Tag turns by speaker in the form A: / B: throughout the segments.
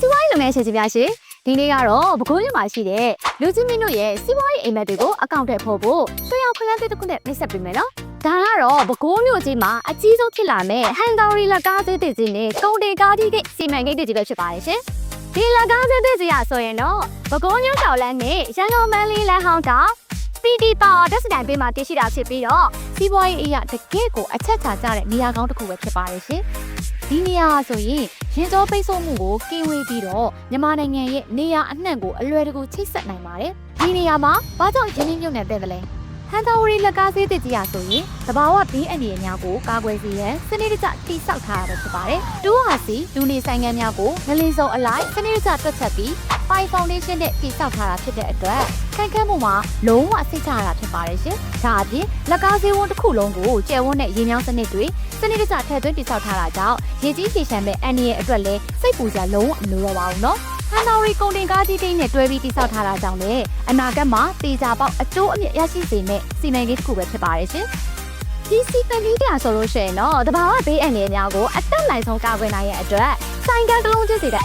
A: စီးပွားရေးလုပ်ငန်းရှင်ကြီးများရှင်ဒီနေ့ကတော့ပဲခူးမြို့မှာရှိတဲ့လူချင်းမင်းတို့ရဲ့စီးပွားရေးအိမ်မက်တွေကိုအကောင့်ထဲပို့ဖို့ရွှေရောင်ခလန်းတစ်ခုနဲ့နှိပ်စက်ပေးမယ်နော်ဒါကတော့ပဲခူးမြို့ကြီးမှာအကြီးဆုံးဖြစ်လာမဲ့ဟန်တာရီလက်ကားသေးတဲ့ကြီးနဲ့ကုန်တေကားကြီးကိတ်စီမံကိန်းတွေကြီးပဲဖြစ်ပါတယ်ရှင်ဒီလက်ကားသေးတဲ့ကြီးရဆိုရင်တော့ပဲခူးမြို့တော်လန်းနဲ့ရန်ကုန်မန်းလေးလမ်းဟောင်းက PD Power တက်စတိုင်ပေးမှာတည်ရှိတာဖြစ်ပြီးတော့စီးပွားရေးအရာတကယ့်ကိုအချက်ချာကြတဲ့နေရာကောင်းတစ်ခုပဲဖြစ်ပါတယ်ရှင်ဒီနေရာဆိုရင်ရင်စောပိတ်ဆို့မှုကိုကင်းဝေးပြီးတော့မြန်မာနိုင်ငံရဲ့နေရာအနှံ့ကိုအလွယ်တကူချိတ်ဆက်နိုင်ပါတယ်ဒီနေရာမှာဘာကြောင့်ရင်းနှီးမြှုပ်နှံတဲ့ကလေး ဟန်တာဝရီလက်ကားသေးတဲ့ကြီးရဆိုရင်တဘာဝဘေးအန္တရာယ်များကိုကာကွယ်စေရန်စနစ်တကျတိစောက်ထားရတာဖြစ်ပါတယ်။တူဟာစီလူနေဆိုင်ငံများကိုငလင်းစုံအလိုက်စနစ်တကျတွက်ချက်ပြီးပိုင်ဖောင်ဒေးရှင်းနဲ့တိစောက်ထားတာဖြစ်တဲ့အတွက်ခိုင်ခန့်မှုမှာလုံးဝစိတ်ချရတာဖြစ်ပါတယ်ရှင်။ဒါအပြင်လက်ကားဈေးဝန်းတစ်ခုလုံးကိုကျယ်ဝန်းတဲ့ရေမြောင်းစနစ်တွေစနစ်တကျထည့်သွင်းတိစောက်ထားတာကြောင့်ရေကြီးဖြေရှမ်းမဲ့အန္တရာယ်အတွက်လည်းစိတ်ပူစရာလုံးဝမလိုတော့ပါဘူးနော်။ ဟန်နာရီကုန်တင်ကားကြီးတိတ်နဲ့တွဲပြီးတိစောက်ထားတာကြောင့်လည်းအနာဂတ်မှာတေချာပေါက်အကျိုးအမြတ်ရရှိစေမယ့်စီမံကိန်းတစ်ခုပဲဖြစ်ပါတယ်ရှင်။ဒီစီပန်ကြီးတရားဆိုလို့ရှိရင်တော့တဘာဝဘေးအန္တရာယ်များကိုအသက်နိုင်ဆုံးကာကွယ်နိုင်ရဲ့အတွက်ဆိုင်ကယ်တစ်လုံးချင်းစီတဲ့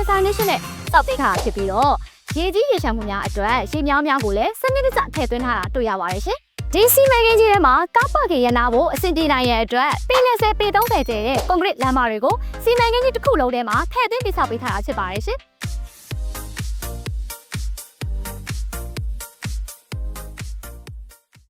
A: isolation နဲ့စောက်တိခါဖြစ်ပြီးတော့ရေကြီးရေရှမ်းမှုများအတွက်ရေမြောင်းများကိုလည်းစနစ်တကျထည့်သွင်းထားတာတွေ့ရပါတယ်ရှင်။ဒီစီမံကိန်းကြီးထဲမှာကားပါကင်ရနာဖို့အဆင်ပြေနိုင်ရဲ့အတွက်ပေ20ပေ30ကျဲတဲ့ကွန်ကရစ်လမ်းမတွေကိုစီမံကိန်းကြီးတစ်ခုလုံးထဲမှာထည့်သွင်းတိစောက်ပေးထားတာဖြစ်ပါတယ်ရှင်။